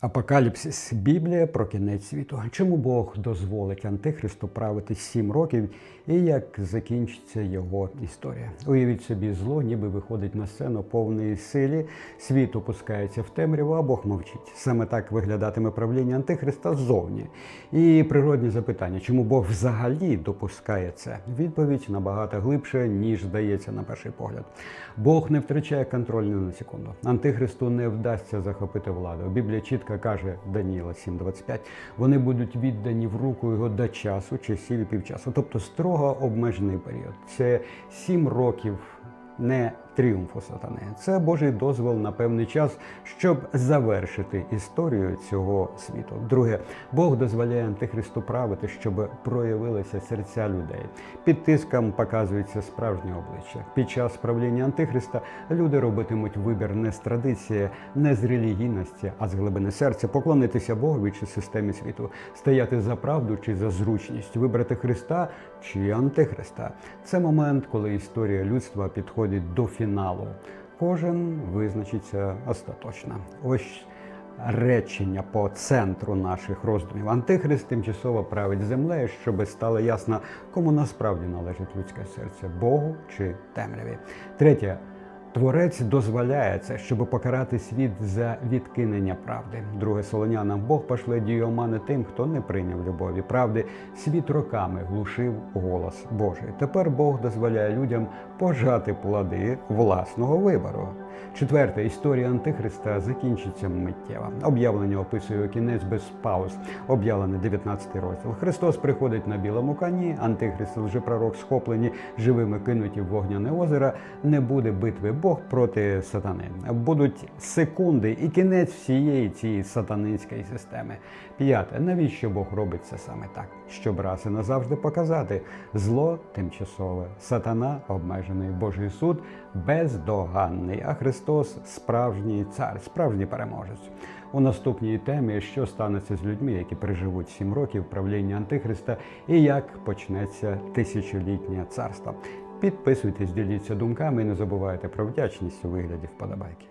Апокаліпсис Біблія про кінець світу. Чому Бог дозволить Антихристу правити сім років і як закінчиться його історія? Уявіть собі, зло ніби виходить на сцену повної силі, світ опускається в темряву, а Бог мовчить. Саме так виглядатиме правління Антихриста ззовні. І природні запитання, чому Бог взагалі допускає це? Відповідь набагато глибше, ніж здається на перший погляд. Бог не втрачає контроль ні на секунду. Антихристу не вдасться захопити владу. Біблія чітко каже Даніла 7.25, вони будуть віддані в руку його до часу, часів і півчасу, тобто строго обмежений період. Це сім років не тріумфу сатани. Це Божий дозвол на певний час, щоб завершити історію цього світу. Друге, Бог дозволяє антихристу правити, щоб проявилися серця людей. Під тиском показується справжнє обличчя. Під час правління антихриста люди робитимуть вибір не з традиції, не з релігійності, а з глибини серця, поклонитися Богові чи системі світу, стояти за правду чи за зручність, вибрати Христа чи антихриста. Це момент, коли історія людства підходить до фіналу. Кожен визначиться остаточно. Ось речення по центру наших роздумів. Антихрист тимчасово править землею, щоб стало ясно, кому насправді належить людське серце Богу чи темряві. Третє. Творець дозволяє це, щоб покарати світ за відкинення правди. Друге Солонянам Бог пошле діомани тим, хто не прийняв любові. Правди світ роками глушив голос Божий. Тепер Бог дозволяє людям пожати плоди власного вибору. Четверте, історія Антихриста закінчиться миттєво. Об'явлення описує кінець без пауз. Об'явлений 19 розділ. Христос приходить на білому коні, Антихрист вже пророк схоплені живими кинуті в вогняне озеро. Не буде битви Бог проти сатани. Будуть секунди і кінець всієї цієї сатанинської системи. П'яте, навіщо Бог робить це саме так? Щоб раз і назавжди показати зло тимчасове, сатана обмежений Божий суд бездоганний, Христос справжній цар, справжній переможець. У наступній темі, що станеться з людьми, які переживуть сім років правління Антихриста, і як почнеться тисячолітнє царство. Підписуйтесь, діліться думками і не забувайте про вдячність у вигляді вподобайки.